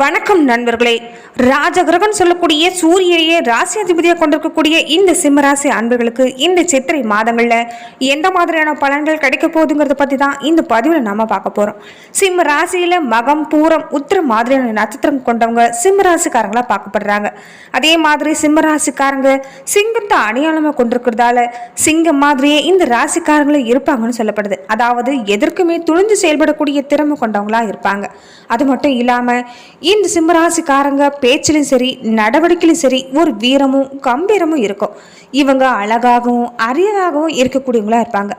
வணக்கம் நண்பர்களே. ராஜகிரகன் சொல்லக்கூடிய சூரியனையே ராசி அதிபதியாக கொண்டிருக்கக்கூடிய இந்த சிம்மராசி அன்பர்களுக்கு இந்த சித்திரை மாதங்களில் எந்த மாதிரியான பலன்கள் கிடைக்க போகுதுங்கிறத பற்றி தான் இந்த பதிவில் நம்ம பார்க்க போகிறோம் சிம்ம ராசியில் மகம் பூரம் உத்திர மாதிரியான நட்சத்திரம் கொண்டவங்க சிம்மராசிக்காரங்களாக பார்க்கப்படுறாங்க. அதே மாதிரி சிம்ம ராசிக்காரங்க சிங்கத்தை அடையாளமாக கொண்டிருக்கிறதால சிங்கம் மாதிரியே இந்த ராசிக்காரங்களும் இருப்பாங்கன்னு சொல்லப்படுது. அதாவது எதற்குமே துணிஞ்சு செயல்படக்கூடிய திறமை கொண்டவங்களாக இருப்பாங்க. அது மட்டும் இல்லாமல் இந்த சிம்மராசிக்காரங்க பேச்சிலும் சரி நடவடிக்கையிலும் சரி ஒரு வீரமும் கம்பீரமும் இருக்கும். இவங்க அழகாகவும் அரியதாகவும் இருக்கக்கூடியவங்களா இருப்பாங்க.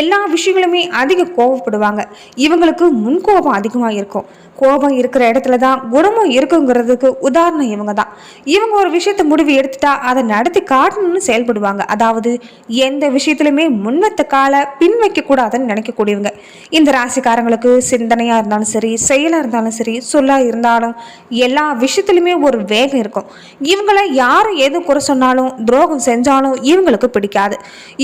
எல்லா விஷயங்களுமே அதிக கோவப்படுவாங்க. இவங்களுக்கு முன்கோபம் அதிகமாக இருக்கும். கோபம் இருக்கிற இடத்துல தான் குணமும் இருக்குங்கிறதுக்கு உதாரணம் இவங்க தான் இவங்க ஒரு விஷயத்த முடிவு எடுத்துட்டா அதை நடத்தி காட்டணும்னு செயல்படுவாங்க. அதாவது எந்த விஷயத்துலையுமே முன்னத்த கால பின் வைக்கக்கூடாதுன்னு நினைக்கக்கூடியவங்க. இந்த ராசிக்காரங்களுக்கு சிந்தனையாக இருந்தாலும் சரி செயலாக இருந்தாலும் சரி சொல்லாக இருந்தாலும் எல்லா விஷயத்துலையுமே ஒரு வேகம் இருக்கும். இவங்கள யாரும் எது குறை சொன்னாலும் துரோகம் செஞ்சாலும் இவங்களுக்கு பிடிக்காது.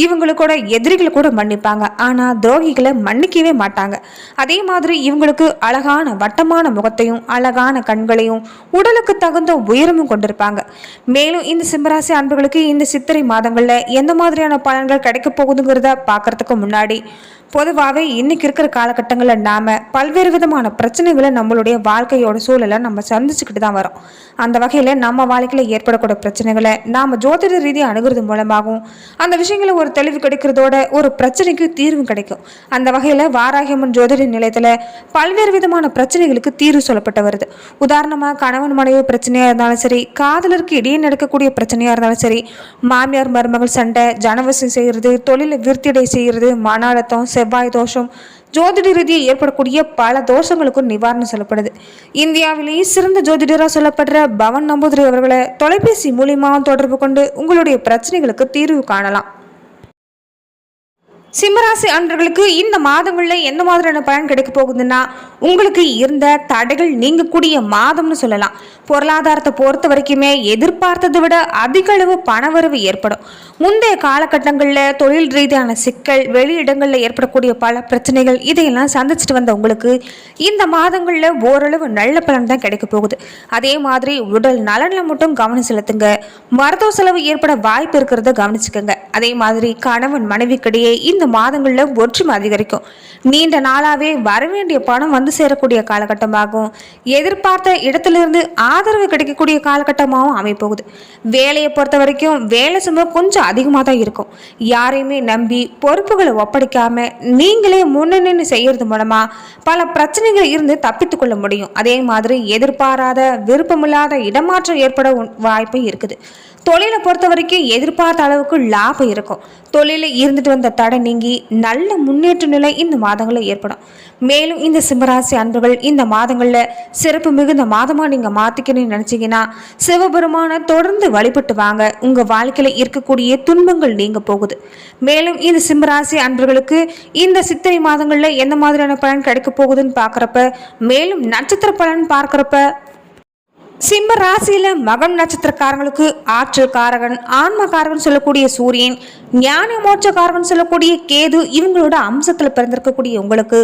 இவங்களுக்கூட எதிரிகளை கூட மன்னிப்பாங்க. ஆனால் துரோகிகளை மன்னிக்கவே மாட்டாங்க. அதே மாதிரி இவங்களுக்கு அழகான வட்டமான முகத்தையும் அழகான கண்களையும் உடலுக்கு தகுந்த உயரமும் கொண்டிருப்பாங்க. மேலும் இந்த சிம்மராசி அன்பர்களுக்கு இந்த சித்திரை மாதங்களில் எந்த மாதிரியான பலன்கள் கிடைக்க போகுதுங்கிறத பார்க்கறதுக்கு முன்னாடி பொதுவாகவே இன்றைக்கி இருக்கிற காலகட்டங்களில் நாம் பல்வேறு விதமான பிரச்சனைகளை நம்மளுடைய வாழ்க்கையோட சூழலை நம்ம சந்திச்சுக்கிட்டு தான் வரோம். அந்த வகையில் நம்ம வாழ்க்கையில் ஏற்படக்கூடிய பிரச்சனைகளை நாம் ஜோதிட ரீதியாக அணுகிறது மூலமாகவும் அந்த விஷயங்களை ஒரு தெளிவு கிடைக்கிறதோட ஒரு பிரச்சனைக்கு தீர்வு கிடைக்கும். அந்த வகையில் வாராகியம்மன் ஜோதிட நிலையத்தில் பல்வேறு விதமான பிரச்சனைகளுக்கு தீர்வு சொல்லப்பட்டு வருது. உதாரணமாக கணவன் மனைவி பிரச்சனையாக இருந்தாலும் சரி காதலருக்கு இடையே நடக்கக்கூடிய பிரச்சனையாக இருந்தாலும் சரி மாமியார் மருமகள் சண்டை ஜனவசம் செய்கிறது தொழிலை விருத்திடை செய்கிறது மன அழுத்தம் செவ்வாய் தோஷம் ஜோதிட ரீதியை ஏற்படக்கூடிய பல தோஷங்களுக்கும் நிவாரணம் சொல்லப்படுது. இந்தியாவிலேயே சிறந்த ஜோதிடராக சொல்லப்படுற பவன் நம்பூதிரி அவர்களை தொலைபேசி மூலியமாக தொடர்பு கொண்டு உங்களுடைய பிரச்சனைகளுக்கு தீர்வு காணலாம். சிம்மராசி அன்றர்களுக்கு இந்த மாதங்களில் எந்த மாதிரியான பலன் கிடைக்க போகுதுன்னா உங்களுக்கு இருந்த தடைகள் நீங்கக்கூடிய மாதம்னு சொல்லலாம். பொருளாதாரத்தை பொறுத்த வரைக்குமே எதிர்பார்த்ததை விட அதிக அளவு பணவரவு ஏற்படும். முந்தைய காலகட்டங்களில் தொழில் ரீதியான சிக்கல் வெளியிடங்களில் ஏற்படக்கூடிய பல பிரச்சனைகள் இதையெல்லாம் சந்திச்சுட்டு வந்த உங்களுக்கு இந்த மாதங்களில் ஓரளவு நல்ல பலன் தான் கிடைக்க போகுது. அதே மாதிரி உடல் நலனில் மட்டும் கவனம் செலுத்துங்க. மருத்துவ செலவு ஏற்பட வாய்ப்பு இருக்கிறத கவனிச்சுக்கோங்க. அதே மாதிரி கணவன் மனைவிக்கிடையே இந்த மாதங்களில் ஒற்றுமை அதிகரிக்கும். நீண்ட நாளாகவே வரவேண்டிய பணம் வந்து சேரக்கூடிய காலகட்டமாகும். எதிர்பார்த்த இடத்திலிருந்து ஆதரவு கிடைக்கக்கூடிய காலகட்டமாகவும் அமைப்போகுது. வேலையை பொறுத்த வரைக்கும் வேலை சுமை கொஞ்சம் அதிகமாக தான் இருக்கும். யாரையுமே நம்பி பொறுப்புகளை ஒப்படைக்காம நீங்களே முன்னணி செய்யறது மூலமா பல பிரச்சனைகள் இருந்து தப்பித்துக்கொள்ள முடியும். அதே மாதிரி எதிர்பாராத விருப்பமில்லாத இடமாற்றம் ஏற்பட வாய்ப்பும் இருக்குது. தொழிலை பொறுத்த வரைக்கும் எதிர்பார்த்த அளவுக்கு லாபம் இருக்கும். தொழிலில் இருந்துட்டு வந்த தடை நீங்கி நல்ல முன்னேற்ற நிலை இந்த மாதங்களில் ஏற்படும். மேலும் இந்த சிம்மராசி அன்பர்கள் இந்த மாதங்களில் சிறப்பு மிகுந்த மாதமாக நீங்கள் மாற்றிக்கணும்னு நினச்சிங்கன்னா சிவபெருமானை தொடர்ந்து வழிபட்டு வாங்க. உங்கள் வாழ்க்கையில் இருக்கக்கூடிய துன்பங்கள் நீங்க போகுது. மேலும் இந்த சிம்மராசி அன்பர்களுக்கு இந்த சித்திரை மாதங்களில் எந்த மாதிரியான பலன் கிடைக்க போகுதுன்னு பார்க்குறப்ப மேலும் நட்சத்திர பலன் பார்க்குறப்ப சிம்ம ராசியில மகம் நட்சத்திரக்காரங்களுக்கு ஆற்றல் காரகன் ஆன்ம காரகன் சொல்லக்கூடிய சூரியன் ஞான மோட்சக்காரகன் சொல்லக்கூடிய கேது இவங்களோட அம்சத்தில் பிறந்திருக்கக்கூடிய உங்களுக்கு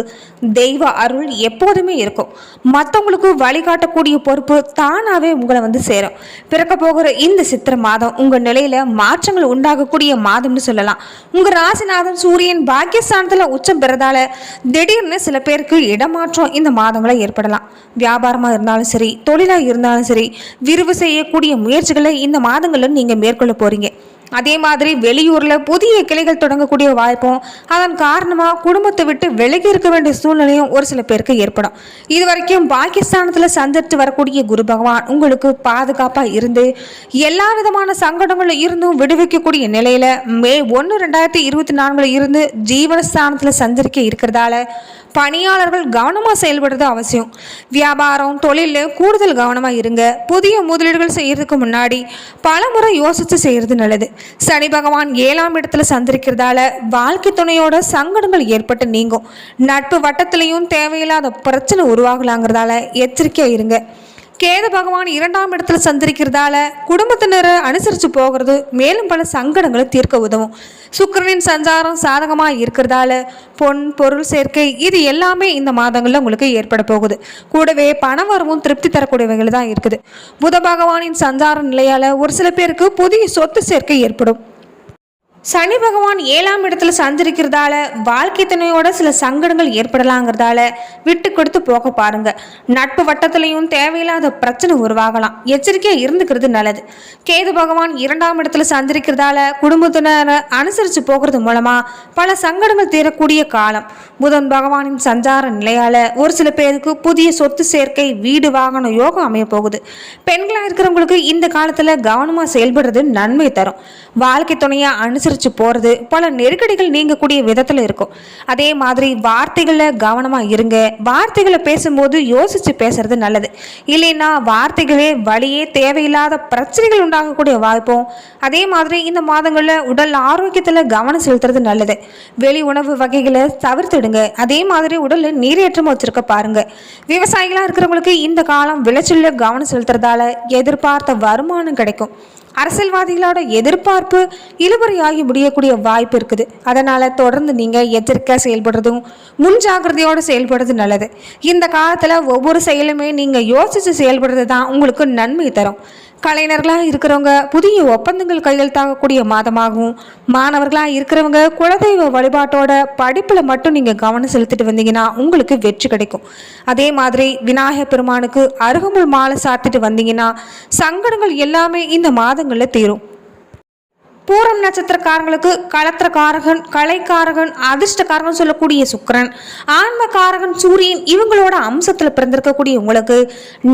தெய்வ அருள் எப்போதுமே இருக்கும். மற்றவங்களுக்கு வழிகாட்டக்கூடிய பொறுப்பு தானாகவே உங்களை வந்து சேரும். பிறக்க போகிற இந்த சித்திரை மாதம் உங்கள் நிலையில மாற்றங்கள் உண்டாகக்கூடிய மாதம்னு சொல்லலாம். உங்கள் ராசிநாதன் சூரியன் பாக்கியஸ்தானத்தில் உச்சம் பெறதால திடீர்னு சில பேருக்கு இடமாற்றம் இந்த மாதங்களை ஏற்படலாம். வியாபாரமாக இருந்தாலும் சரி தொழிலாக இருந்தாலும் சரி விரிவு செய்யக்கூடிய முயற்சிகளை இந்த மாதங்களில் நீங்கள் மேற்கொள்ள போகிறீங்க அதே மாதிரி வெளியூரில் புதிய கிளைகள் தொடங்கக்கூடிய வாய்ப்பும் அதன் காரணமாக குடும்பத்தை விட்டு விலகி இருக்க வேண்டிய சூழ்நிலையும் ஒரு சில பேருக்கு ஏற்படும். இது வரைக்கும் பாகிஸ்தானத்தில் சந்தித்து வரக்கூடிய குரு பகவான் உங்களுக்கு பாதுகாப்பாக இருந்து எல்லா விதமான சங்கடங்களும் இருந்தும் விடுவிக்கக்கூடிய நிலையில் மே ஒன்று ரெண்டாயிரத்தி இருபத்தி நான்கில் இருந்து ஜீவனஸ்தானத்தில் சந்திரிக்க இருக்கிறதால பணியாளர்கள் கவனமாக செயல்படுறது அவசியம். வியாபாரம் தொழிலில் கூடுதல் கவனமாக இருங்க. புதிய முதலீடுகள் செய்கிறதுக்கு முன்னாடி பல முறை யோசித்து செய்கிறது நல்லது. சனி பகவான் ஏழாம் இடத்துல சந்திரிக்கிறதால வாழ்க்கை துணையோட சங்கடங்கள் ஏற்பட்டு நீங்கும். நட்பு வட்டத்திலையும் தேவையில்லாத பிரச்சனை உருவாகலாங்கிறதால எச்சரிக்கையாக இருங்க. கேது பகவான் இரண்டாம் இடத்துல சந்திரிக்கிறதால குடும்பத்தினரை அனுசரித்து போகிறது மேலும் பல சங்கடங்களை தீர்க்க உதவும். சுக்கிரனின் சஞ்சாரம் சாதகமாக இருக்கிறதால பொன் பொருள் சேர்க்கை இது எல்லாமே இந்த மாதங்களில் உங்களுக்கு ஏற்பட போகுது. கூடவே பணவரவும் திருப்தி தரக்கூடியவைகள் தான் இருக்குது. புத பகவானின் சஞ்சார நிலையால் ஒரு சில பேருக்கு புதிய சொத்து சேர்க்கை ஏற்படும். சனி பகவான் ஏழாம் இடத்துல சந்திருக்கிறதால வாழ்க்கை துணையோட சில சங்கடங்கள் ஏற்படலாங்கிறதால விட்டு கொடுத்து போக பாருங்க. நட்பு வட்டத்திலையும் தேவையில்லாத பிரச்சனை உருவாகலாம். எச்சரிக்கையாக இருந்துக்கிறது நல்லது. கேது பகவான் இரண்டாம் இடத்துல சந்திருக்கிறதால குடும்பத்தினரை அனுசரித்து போகிறது மூலமா பல சங்கடங்கள் தீரக்கூடிய காலம். புதன் பகவானின் சஞ்சார நிலையால ஒரு சில பேருக்கு புதிய சொத்து சேர்க்கை வீடு வாகன யோகம் அமைய போகுது. பெண்களாக இருக்கிறவங்களுக்கு இந்த காலத்தில் கவனமாக செயல்படுறது நன்மை தரும். வாழ்க்கை துணையை அனுசரித்து போகிறது பல நெருக்கடிகள் நீங்கக்கூடிய விதத்தில் இருக்கும். அதே மாதிரி வார்த்தைகளில் கவனமாக இருங்க. வார்த்தைகளை பேசும்போது யோசித்து பேசுறது நல்லது. இல்லைன்னா வார்த்தைகளே வழியே தேவையில்லாத பிரச்சனைகள் உண்டாகக்கூடிய வாய்ப்பும் அதே மாதிரி இந்த மாதங்களில் உடல் ஆரோக்கியத்தில் கவனம் செலுத்துறது நல்லது. வெளி உணவு வகைகளை தவிர்த்துடுங்க. அதே மாதிரி உடலில் நீரேற்றம் வச்சுருக்க பாருங்கள் விவசாயிகளாக இருக்கிறவங்களுக்கு இந்த காலம் விளைச்சலில் கவனம் செலுத்துறதால எதிர்பார்த்த வருமானம் கிடைக்கும். அரசியல்வாதிகளோட எதிர்பார்ப்பு இழுபறியாகி முடியக்கூடிய வாய்ப்பு இருக்குது. அதனால் தொடர்ந்து நீங்கள் எச்சரிக்கையாக செயல்படுறதும் முன்ஜாக்கிரதையோடு செயல்படுறது நல்லது. இந்த காலத்தில் ஒவ்வொரு செயலுமே நீங்கள் யோசித்து செயல்படுறது தான் உங்களுக்கு நன்மை தரும். கலைஞர்களாக இருக்கிறவங்க புதிய ஒப்பந்தங்கள் கையெழுத்தாகக்கூடிய மாதமாகவும் மாணவர்களாக இருக்கிறவங்க குலதெய்வ வழிபாட்டோட படிப்பில் மட்டும் நீங்கள் கவனம் செலுத்திட்டு வந்தீங்கன்னா உங்களுக்கு வெற்றி கிடைக்கும். அதே மாதிரி விநாயகர் பெருமானுக்கு அருகம்புல் மாலை சாத்திட்டு வந்தீங்கன்னா சங்கடங்கள் எல்லாமே இந்த மாதங்களில் தீரும். பூரம் நட்சத்திரக்காரங்களுக்கு களத்திரக்காரகன் கலைக்காரகன் அதிர்ஷ்டக்காரகன் சொல்லக்கூடிய சுக்கிரன். ஆன்மகாரகன் சூரியன் இவங்களோட அம்சத்தில் பிறந்திருக்கக்கூடிய உங்களுக்கு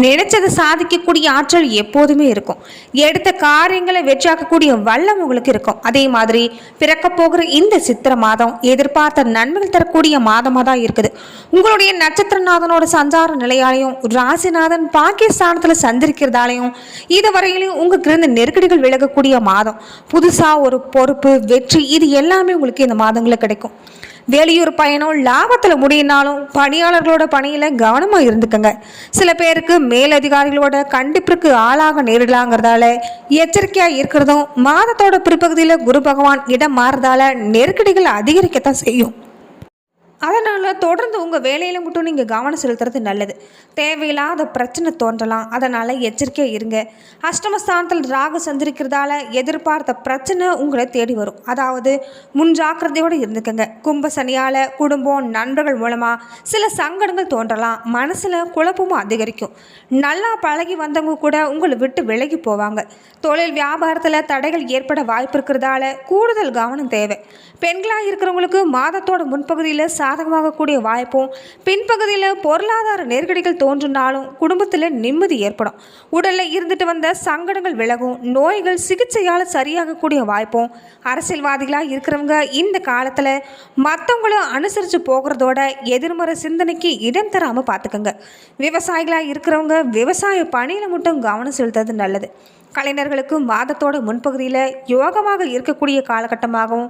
நினைச்சதை சாதிக்கக்கூடிய ஆற்றல் எப்போதுமே இருக்கும். எடுத்த காரியங்களை வெற்றியாக்கக்கூடிய வல்லம் உங்களுக்கு இருக்கும். அதே மாதிரி பிறக்க போகிற இந்த சித்திர மாதம் எதிர்பார்த்த நன்மைகள் தரக்கூடிய மாதமாக தான் இருக்குது. உங்களுடைய நட்சத்திரநாதனோட சஞ்சார நிலையாலையும் ராசிநாதன் பாகிஸ்தானத்தில் சந்திருக்கிறதாலையும் இதுவரையிலையும் உங்களுக்கு இருந்த நெருக்கடிகள் விலகக்கூடிய மாதம். புதுசாக ஒரு பொறுப்பு வெற்றி இது எல்லாமே உங்களுக்கு இந்த மாதங்களில் கிடைக்கும். வெளியூர் பயணம் லாபத்தில் முடியினாலும் பணியாளர்களோட பணியில் கவனமாக இருந்துக்கங்க. சில பேருக்கு மேலதிகாரிகளோட கண்டிப்பிற்கு ஆளாக நேரிடலாங்கிறதால எச்சரிக்கையாக இருக்கிறதும் மாதத்தோட பிற்பகுதியில் குரு பகவான் இடம் மாறுறதால நெருக்கடிகள் அதிகரிக்கத்தான் செய்யும். அதனால் தொடர்ந்து உங்கள் வேலையில் மட்டும் நீங்கள் கவனம் செலுத்துறது நல்லது. தேவையில்லாத பிரச்சனை தோன்றலாம். அதனால் எச்சரிக்கையாக இருங்க. அஷ்டமஸ்தானத்தில் ராகு சந்திரிக்கிறதால எதிர்பார்த்த பிரச்சனை உங்களை தேடி வரும். அதாவது முன் ஜாக்கிரதையோடு இருந்துக்கங்க. கும்ப சனியால் குடும்பம் நண்பர்கள் மூலமாக சில சங்கடங்கள் தோன்றலாம். மனசில் குழப்பமும் அதிகரிக்கும். நல்லா பழகி வந்தவங்க கூட உங்களை விட்டு விலகி போவாங்க. தொழில் வியாபாரத்தில் தடைகள் ஏற்பட வாய்ப்பு இருக்கிறதால கூடுதல் கவனம் தேவை. பெண்களாக இருக்கிறவங்களுக்கு மாதத்தோட முன்பகுதியில் சாதகமாகக்கூடிய வாய்ப்பும் பின்பகுதியில் பொருளாதார நெருக்கடிகள் தோன்றினாலும் குடும்பத்தில் நிம்மதி ஏற்படும். உடலில் இருந்துட்டு வந்த சங்கடங்கள் விலகும் நோய்கள் சிகிச்சையால் சரியாகக்கூடிய வாய்ப்பும் அரசியல்வாதிகளாக இருக்கிறவங்க இந்த காலத்தில் மற்றவங்களும் அனுசரித்து போகிறதோட எதிர்மறை சிந்தனைக்கு இடம் தராமல் பார்த்துக்கோங்க விவசாயிகளாக இருக்கிறவங்க விவசாய பணியில் மட்டும் கவனம் செலுத்துறது நல்லது. கலைஞர்களுக்கு மாதத்தோட முன்பகுதியில் யோகமாக இருக்கக்கூடிய காலகட்டமாகவும்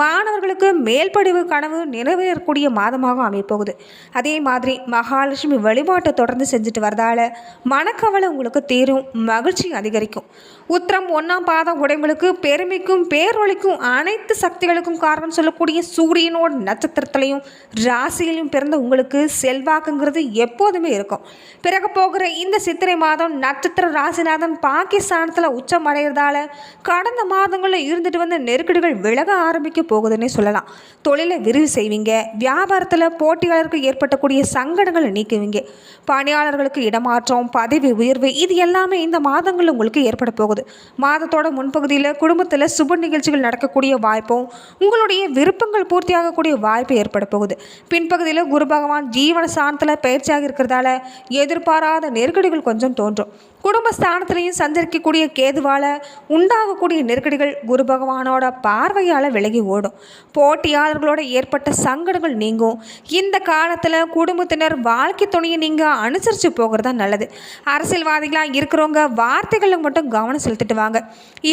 மாணவர்களுக்கு மேல்படிவு கனவு நிறைவேறக்கூடிய மாதமாகவும் அமையப்போகுது. அதே மாதிரி மகாலட்சுமி வழிபாட்டை தொடர்ந்து செஞ்சுட்டு வரதால மனக்கவலை உங்களுக்கு தீரும் மகிழ்ச்சி அதிகரிக்கும். உத்திரம் ஒன்றாம் பாதம் உடைமைகளுக்கு பெருமைக்கும் பேரொழிக்கும் அனைத்து சக்திகளுக்கும் காரணம் சொல்லக்கூடிய சூரியனோட நட்சத்திரத்திலையும் ராசியிலையும் பிறந்த உங்களுக்கு செல்வாக்குங்கிறது எப்போதுமே இருக்கும். பிறகு போகிற இந்த சித்திரை மாதம் நட்சத்திர ராசிநாதன் பாகிஸ்தானத்தில் உச்சம் அடைகிறதால கடந்த மாதங்களில் இருந்துட்டு வந்த நெருக்கடிகள் விலக ஆரம்பிக்க போகுதுன்னே சொல்லலாம். தொழிலை விரிவு செய்வீங்க வியாபாரத்தில் போட்டியாளருக்கு ஏற்பட்டக்கூடிய சங்கடங்களை நீக்குவீங்க. பணியாளர்களுக்கு இடமாற்றம் பதவி உயர்வு இது எல்லாமே இந்த மாதங்களில் உங்களுக்கு ஏற்பட போகுது. மாதத்தோட முன்பகுதியில் குடும்பத்தில் சுப நிகழ்ச்சிகள் நடக்கக்கூடிய வாய்ப்பும் உங்களுடைய விருப்பங்கள் பூர்த்தியாகக்கூடிய வாய்ப்பு ஏற்பட போகுது. பின்பகுதியில் குரு பகவான் ஜீவன ஸ்தானத்தில் பயிற்சியாக இருக்கிறதால எதிர்பாராத நெருக்கடிகள் கொஞ்சம் தோன்றும். குடும்ப ஸ்தானத்திலையும் சஞ்சரிக்கக்கூடிய கேதுவால் உண்டாகக்கூடிய நெருக்கடிகள் குரு பகவானோட பார்வையால் விலகி ஓடும். போட்டியாளர்களோட ஏற்பட்ட சங்கடங்கள் நீங்கும். இந்த காலத்தில் குடும்பத்தினர் வாழ்க்கை துணையை நீங்கள் அனுசரித்து போகிறது தான் நல்லது. அரசியல்வாதிகளாக இருக்கிறவங்க வார்த்தைகளில் மட்டும் கவனம் செலுத்திட்டு வாங்க.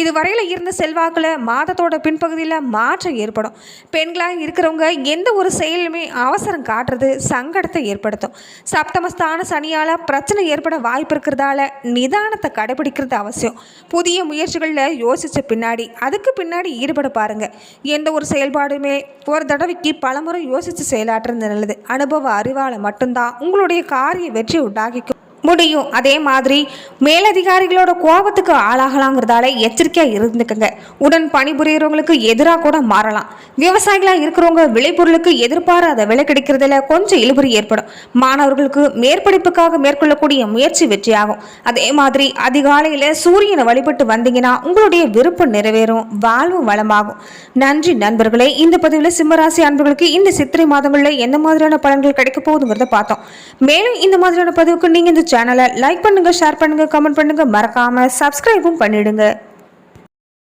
இதுவரையில் இருந்த செல்வாக்கில் மாதத்தோட பின்பகுதியில் மாற்றம் ஏற்படும். பெண்களாக இருக்கிறவங்க எந்த ஒரு செயலுமே அவசரம் காட்டுறது சங்கடத்தை ஏற்படுத்தும். சப்தமஸ்தான சனியால் பிரச்சனை ஏற்பட வாய்ப்பு இருக்கிறதால நிதானத்தை கடைபிடிக்கிறது அவசியம். புதிய முயற்சிகளில் யோசித்த பின்னாடி அதுக்கு பின்னாடி ஈடுபட பாருங்கள் எந்த ஒரு செயல்பாடுமே ஒரு தடவைக்கு பலமுறை யோசித்து செயலாற்றுறது நல்லது. அனுபவ அறிவால் மட்டும்தான் உங்களுடைய காரிய வெற்றி உண்டாகிக்கும். முடியும். அதே மாதிரி மேலதிகாரிகளோட கோபத்துக்கு ஆளாகலாங்கிறதால எச்சரிக்கையாக இருந்துக்குங்க. உடன் பணிபுரியறவங்களுக்கு எதிராக கூட மாறலாம். விவசாயிகளாக இருக்கிறவங்க விளைபொருளுக்கு எதிர்பாராத விலை கிடைக்கிறதுல கொஞ்சம் இழுபறி ஏற்படும். மாணவர்களுக்கு மேற்படிப்புக்காக மேற்கொள்ளக்கூடிய முயற்சி வெற்றியாகும். அதே மாதிரி அதிகாலையில் சூரியனை வழிபட்டு வந்தீங்கன்னா உங்களுடைய விருப்பம் நிறைவேறும் வாழ்வு வளமாகும். நன்றி நண்பர்களே இந்த பதிவில் சிம்மராசி அன்பர்களுக்கு இந்த சித்திரை மாதங்களில் எந்த மாதிரியான பலன்கள் கிடைக்க போகுதுங்கிறத பார்த்தோம். மேலும் இந்த மாதிரியான பதிவுக்கு நீங்கள் இந்த சேனலை லைக் பண்ணுங்கள் ஷேர் பண்ணுங்கள் கமெண்ட் பண்ணுங்க. மறக்காமல் சப்ஸ்கிரைபும் பண்ணிவிடுங்க